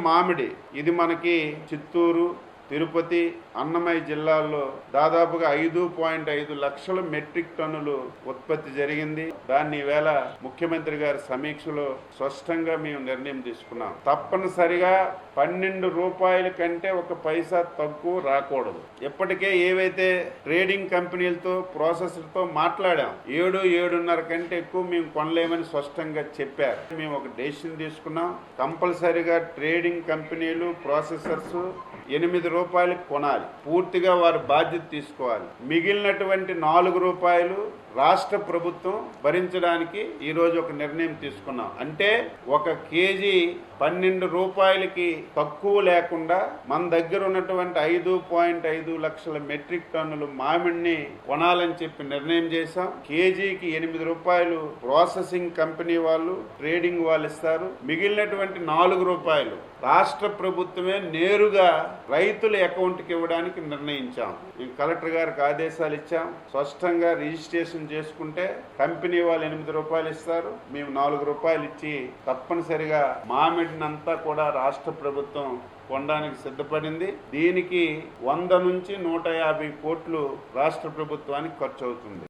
మామిడి. ఇది మనకి చిత్తూరు తిరుపతి అన్నమయ్య జిల్లాల్లో దాదాపుగా ఐదు పాయింట్ ఐదు లక్షల మెట్రిక్ టన్నులు ఉత్పత్తి జరిగింది. దాన్ని ఈవేళ ముఖ్యమంత్రి గారి సమీక్షలో స్పష్టంగా మేము నిర్ణయం తీసుకున్నాం. తప్పనిసరిగా పన్నెండు రూపాయల కంటే ఒక పైసా తక్కువ రాకూడదు. ఇప్పటికే ఏవైతే ట్రేడింగ్ కంపెనీలతో ప్రాసెసర్తో మాట్లాడాం ఏడు ఏడున్నర కంటే ఎక్కువ మేము కొనలేమని స్పష్టంగా చెప్పారు. మేము ఒక డెసిషన్ తీసుకున్నాం. కంపల్సరిగా ట్రేడింగ్ కంపెనీలు ప్రాసెసర్స్ ఎనిమిది రూపాయలకు కొనాలి. పూర్తిగా వారు బాధ్యత తీసుకోవాలి. మిగిలినటువంటి నాలుగు రూపాయలు రాష్ట్ర ప్రభుత్వం భరించడానికి ఈరోజు ఒక నిర్ణయం తీసుకున్నాం. అంటే ఒక కేజీ పన్నెండు రూపాయలకి తక్కువ లేకుండా మన దగ్గర ఉన్నటువంటి ఐదు పాయింట్ ఐదు లక్షల మెట్రిక్ టన్నులు మామిడిని కొనాలని చెప్పి నిర్ణయం చేశాం. కేజీకి ఎనిమిది రూపాయలు ప్రాసెసింగ్ కంపెనీ వాళ్ళు ట్రేడింగ్ వాళ్ళు ఇస్తారు. మిగిలినటువంటి నాలుగు రూపాయలు రాష్ట్ర ప్రభుత్వమే నేరుగా రైతుల అకౌంట్కి ఇవ్వడానికి నిర్ణయించాం. మేము కలెక్టర్ గారికి ఆదేశాలు ఇచ్చాం. స్పష్టంగా రిజిస్ట్రేషన్ చేసుకుంటే కంపెనీ వాళ్ళు ఎనిమిది రూపాయలు ఇస్తారు. మేము నాలుగు రూపాయలు ఇచ్చి తప్పనిసరిగా మామిడినంతా కూడా రాష్ట్ర ప్రభుత్వం కొనడానికి సిద్ధపడింది. దీనికి వంద నుంచి నూట యాభై కోట్లు రాష్ట్ర ప్రభుత్వానికి ఖర్చు అవుతుంది